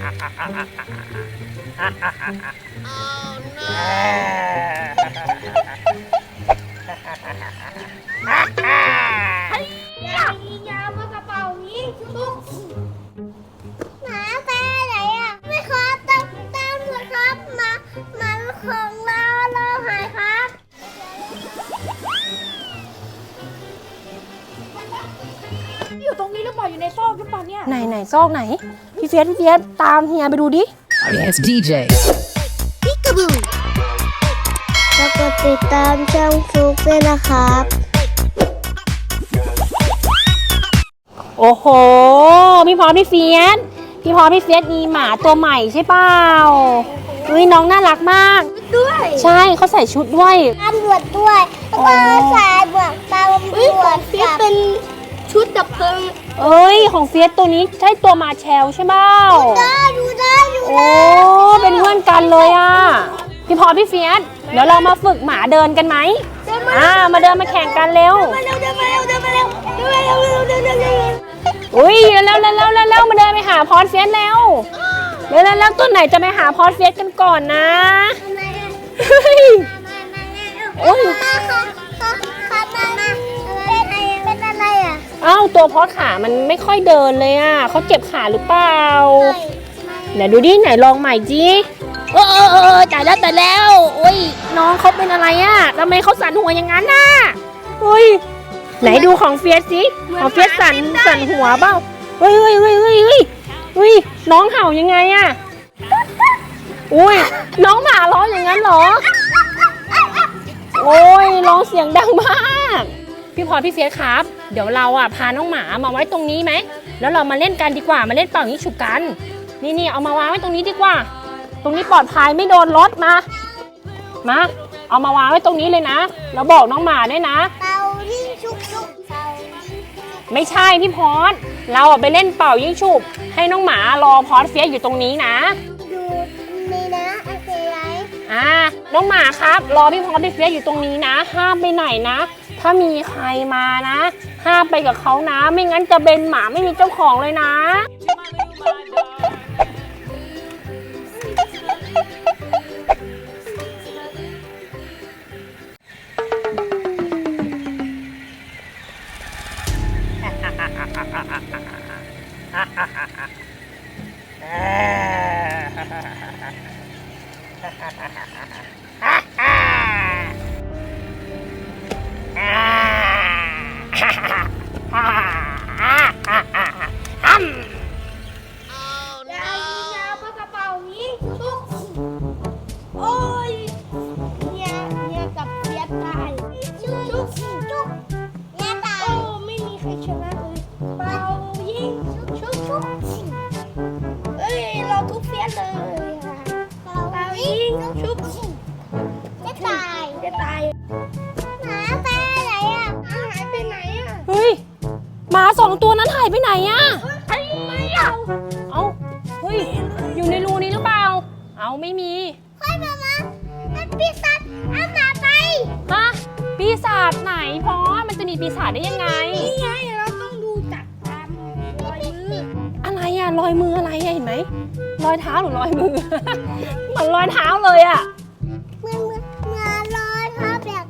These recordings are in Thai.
ยายิงยาวมากระเป๋ายิงชุบหมาไปไหนอะไม่ครับตามตามหมดครับมามาของเราเราหายครับ อยู่ตรงนี้หรือเปล่าอยู่ในซอกหรือเปล่าเนี่ย ไหนไหนซอกไหน พี่เฟียสพี่เฟียสตามเฮียไปดูดิ Yes, DJ. แล้วก็ติดตามช่องฟลุกด้วยนะครับ โอ้โหพี่พรพี่เฟียสพี่พรพี่เฟียสมีหมาตัวใหม่ใช่เปล่าเฮ้ยน้องน่ารักมาก ด้วย ใช่เขาใส่ชุดด้วย ตำรวจด้วยแล้วก็ส เอ้ย ของเฟียสตัวนี้ใช่ตัวมาแชลใช่เปล่าได้ดูได้ดูโอ้ เป็นเพื่อนกันเลยอะ พี่พรพี่เฟียสเดี๋ยวเรามาฝึกหมาเดินกันไหมอ่า มาเดินมาแข่งกันเร็วมาเร็วเดินมาเร็วเดินมาเร็วเดินมาเร็วเร็วเดินเร็วเร็วเร็วอุ้ยเร็วเร็วเร็วเร็วเร็วมาเดินไปหาพรเฟียสเร็วเร็วเร็วเร็วตัวไหนจะไปหาพรเฟียสกันก่อนนะเฮ้ยโอ้ย อะเอ้าตัวพอดขามันไม่ค่อยเดินเลยอะเขาเจ็บขาหรือเปล่าไหนดูดิไหนลองใหม่จีเออเออเออจ่ายแล้วจ่ายแล้วโอ้ยน้องเขาเป็นอะไรอะทำไมเขาสั่นหัวอย่างนั้นน่ะเฮ้ยไหนดูของเฟียสสิของเฟียสสั่นสั่นหัวเปล่าเฮ้ยเฮ้ยเฮ้ยเฮ้ยเฮ้ยเฮ้ยน้องเห่ายังไงอะอุ้ยน้องหมาร้องอย่างนั้นเหรอโอ้ยร้องเสียงดังมาก พี่พรพี่เฟียสครับ เดี๋ยวเราอะพาน้องหมามาไว้ตรงนี้ไหม แล้วเรามาเล่นกันดีกว่า มาเล่นเป่ายิงฉุบกัน นี่นี่เอามาวางไว้ตรงนี้ดีกว่า ตรงนี้ปลอดภัยไม่โดนรถมา มา เอามาวางไว้ตรงนี้เลยนะ แล้วบอกน้องหมาด้วยนะเตายิงชุกชุกเตายิงชุกไม่ใช่พี่พรเราอะไปเล่นเป่ายิงฉุบให้น้องหมารอพรเฟียอยู่ตรงนี้นะ อ่าน้องหมาครับ รอพี่พรพี่เฟียอยู่ตรงนี้นะ ห้ามไปไหนนะ ถ้ามีใครมานะ ห้ามไปกับเขานะ ไม่งั้นจะเป็นหมาไม่มีเจ้าของเลยนะายไปไหนอะไอ้ไม่เอาเอาเฮ้ย อยู่ในรูนี้หรือเปล่า เอาไม่มีค่อยมามามันปีศาจเอาหมาไป ฮะ ปีศาจไหนพอมันจะมีปีศาจได้ยังไง นี่ไง เราต้องดูจากตามรอยมือ อะไรอะรอยมืออะไรอะเห็นไหม รอยเท้าหรือรอยมือ เหมือนรอยเท้าเลยอะเหมือนเหมือนเหมือนรอยเท้าแบบ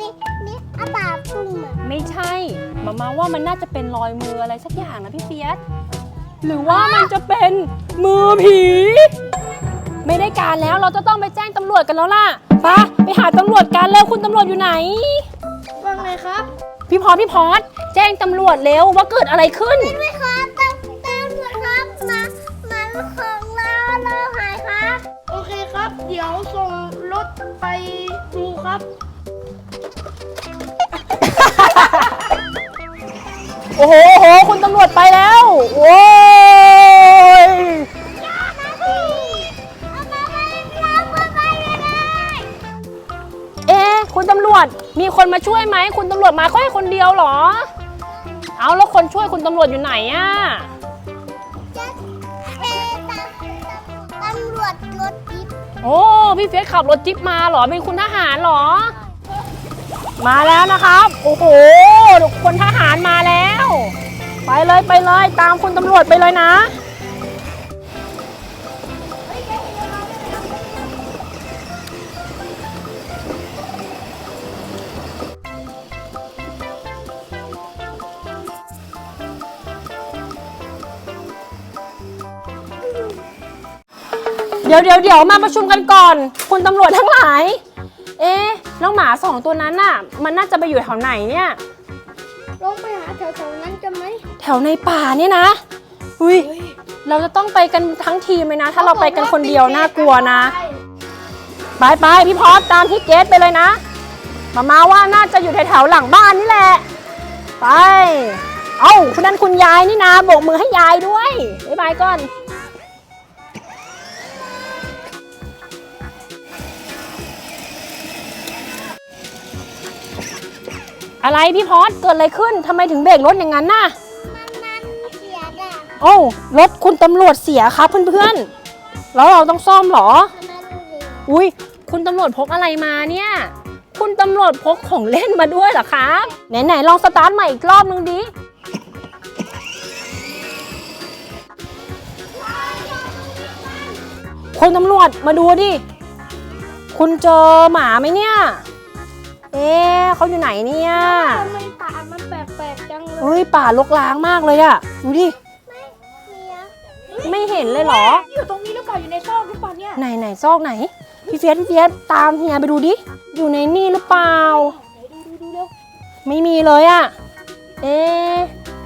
นี่นี่ อาปากพุ่งอะไม่ใช่มามาว่ามันน่าจะเป็นรอยมืออะไรสักอย่างนะพี่เฟียสหรือว่ามันจะเป็นมือผี ไม่ได้การแล้วเราจะต้องไปแจ้งตำรวจกันแล้วล่ะไปะไปหาตำรวจกันเร็วคุณตำรวจอยู่ไหน ว่าไงครับ พี่พรพี่พรแจ้งตำรวจเร็วว่าเกิดอะไรขึ้น ไม่ครับตามตามหมดครับมามาของเราเราหายครับ โอเคครับ เดี๋ยวส่งรถไปดูครับ โอ้โหโอ้โห คุณตำรวจไปแล้วโว้ยเอามาไปเราเพื่อไปไม่ได้เอ๊ะคุณตำรวจ มีคนมาช่วยไหม คุณตำรวจมาแค่คนเดียวเหรอ เอาแล้วคนช่วยคุณตำรวจอยู่ไหนอะจะเอตามตำรวจรถจิ๊บโอ้ พี่เฟียสขับรถจิ๊บมาเหรอ เป็นคุณทหารเหรอ มาแล้วนะครับ โอ้โหคนทหารมาแล้ว ไปเลยไปเลยตามคุณตำรวจไปเลยนะ เดี๋ยวเดี๋ยวเดี๋ยวมาประชุมกันก่อน คุณตำรวจทั้งหลาย เอ๊ะ แล้วหมาสองตัวนั้นน่ะ มันน่าจะไปอยู่แถวไหนเนี่ย ลงไปหาแถวๆนั้นกันไหมแถวในป่าเนี่ยนะ อุ้ยเราจะต้องไปกันทั้งทีมเลยนะ ถ้าเราไปกันคนเดียวน่ากลัวนะ ไปไปพี่พอสตามที่เกตไปเลยนะมามาว่าน่าจะอยู่แถวๆหลังบ้านนี่แหละ ไป เอ้าคุณนั่นคุณยายนี่นะโบกมือให้ยายด้วยบ๊ายบายก่อน อะไรพี่พอสเกิดอะไรขึ้นทำไมถึงเบรกรถอย่างนั้นน่ะ มันมันเสียด่ะโอ้ารถคุณตำรวจเสียครับเพื่อนๆ แล้วเราต้องซ่อมเหรอ มันมาดูดิอุ้ยคุณตำรวจพกอะไรมาเนี่ย คุณตำรวจพกของเล่นมาด้วยเหรอครับไหนๆลองสตาร์ทใหม่อีกรอบนึงดิคุณตำรวจมาดูดิ คุณเจอหมาไหมเนี่ย เอ๊ะเขาอยู่ไหนเนี่ยทำไมป่ามันแปลกๆจังเลยเฮ้ยป่ารกร้างมากเลยอะดูดิเสียไม่เห็นเลยเหรอ อยู่ตรงนี้หรือเปล่าอยู่ในซอกหรือเปล่าเนี่ยไหนไหนซอกไหน พี่เฟียสพี่เฟียสตามเฮียไปดูดิ อยู่ในนี่หรือเปล่า ไหนดูดูดูเร็วไม่มีเลยอะเอ๊ะ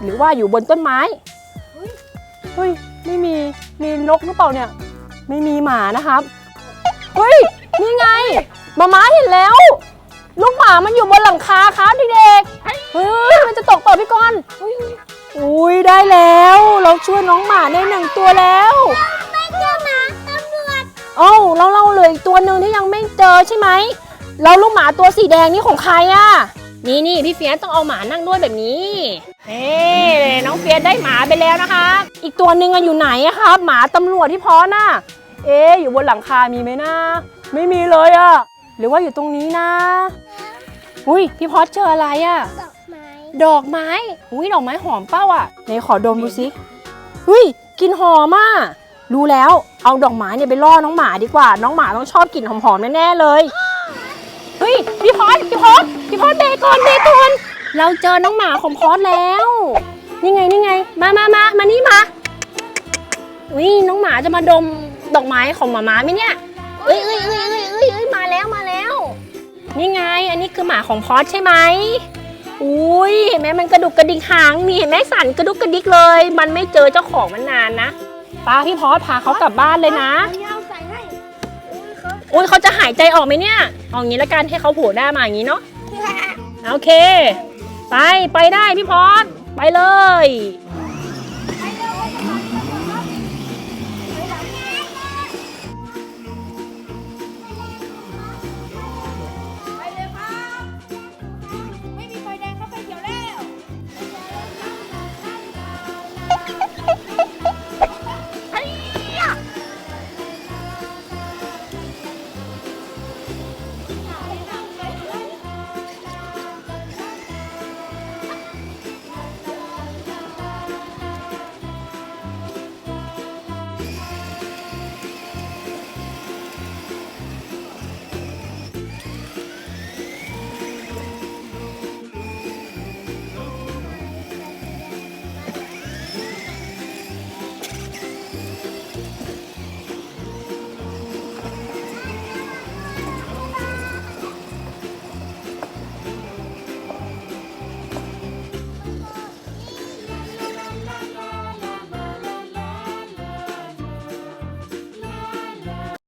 หรือว่าอยู่บนต้นไม้ เฮ้ย ไม่มี มีนกหรือเปล่าเนี่ย ไม่มีหมานะครับ เฮ้ย นี่ไงมาม้าเห็นแล้ว ลูกหมามันอยู่บนหลังคาครับเด็กๆเฮ้ยมันจะตกเปล่าพี่กรณ์อุ้ยอุ้ยได้แล้ว เราช่วยน้องหมาได้หนึ่งตัวแล้วไม่เจอหมาตำรวจเอ้าแล้วเราเหลืออีกตัวหนึ่งที่ยังไม่เจอใช่ไหมแล้วลูกหมาตัวสีแดงนี่ของใครอะนี่นี่พี่เฟียสต้องเอาหมานั่งด้วยแบบนี้เฮ้น้องเฟียสได้หมาไปแล้วนะคะ อีกตัวหนึ่งอะอยู่ไหนอะครับ หมาตำรวจที่พอน่ะ เอ๊ะอยู่บนหลังคามีไหมนะไม่มีเลยอะหรือว่าอยู่ตรงนี้นะ อุ้ยพี่พอสเจออะไรอะดอกไม้ดอกไม้ อุ้ยดอกไม้หอมเป้าอะไหนขอดมดูสิเฮ้ยกลินหอมอะรู้แล้วเอาดอกไม้เนี่ยไปล่อน้องหมาดีกว่า น้องหมาต้องชอบกลิ่นหอมๆแน่ๆเลยเฮ้ยพี่พอดพี่พอดพี่พอดเบรกก่อนเบรกก่อนเราเจอน้องหมาของพอดแล้วนี่ไงนี่ไง มามามามานี่มาอุ้ยน้องหมาจะมาดมดอกไม้ของหมาม้าไหมเนี่ยเอ้ยเอ้ยเอ้ยเอ้ยเอ้ยเอ้ยมาแล้วมาแล้ว นี่ไง อันนี้คือหมาของพอดใช่ไหมอุ้ยเห็นไหมมันกระดุกกระดิกหางนี่เห็นไหมสั่นกระดุกกระดิกเลย มันไม่เจอเจ้าของมันนานนะป้าพี่พอสพาเขากลับบ้านเลยนะเอายาวใส่ให้อุ้ยเขาอุ้ยเขาจะหายใจออกไหมเนี่ยเอางี้ละกันให้เขาโผล่หน้ามาอย่างนี้เนาะโอเค ไปไปได้พี่พอสไปเลย